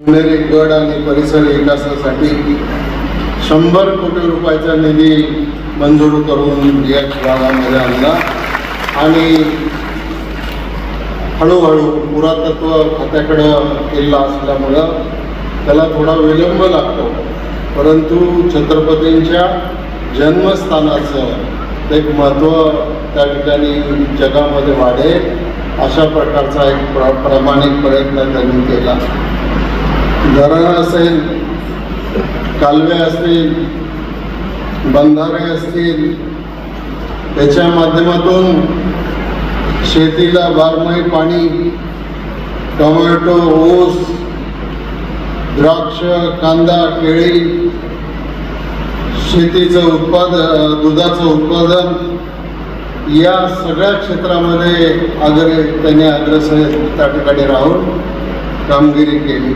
पुणेरी गड आणि परिसर विकासासाठी शंभर कोटी रुपयाचा निधी मंजूर करून या भागामध्ये आणला. आणि हळूहळू पुरातत्व खात्याकडं किल्ला असल्यामुळं त्याला थोडा विलंब लागतो. परंतु छत्रपतींच्या जन्मस्थानाचं एक महत्त्व त्या ठिकाणी जगामध्ये वाढेल अशा प्रकारचा एक प्र प्रामाणिक प्रयत्न त्यांनी केला. धरण असेल कालवे असतील बंधारे असतील त्याच्या माध्यमातून शेतीला बारमाही पाणी टोमॅटो ऊस द्राक्ष कांदा केळी शेतीचं उत्पादन दुधाचं उत्पादन या सगळ्या क्षेत्रामध्ये अग्रे त्यांनी अग्रसर त्या ठिकाणी राहून कामगिरी केली.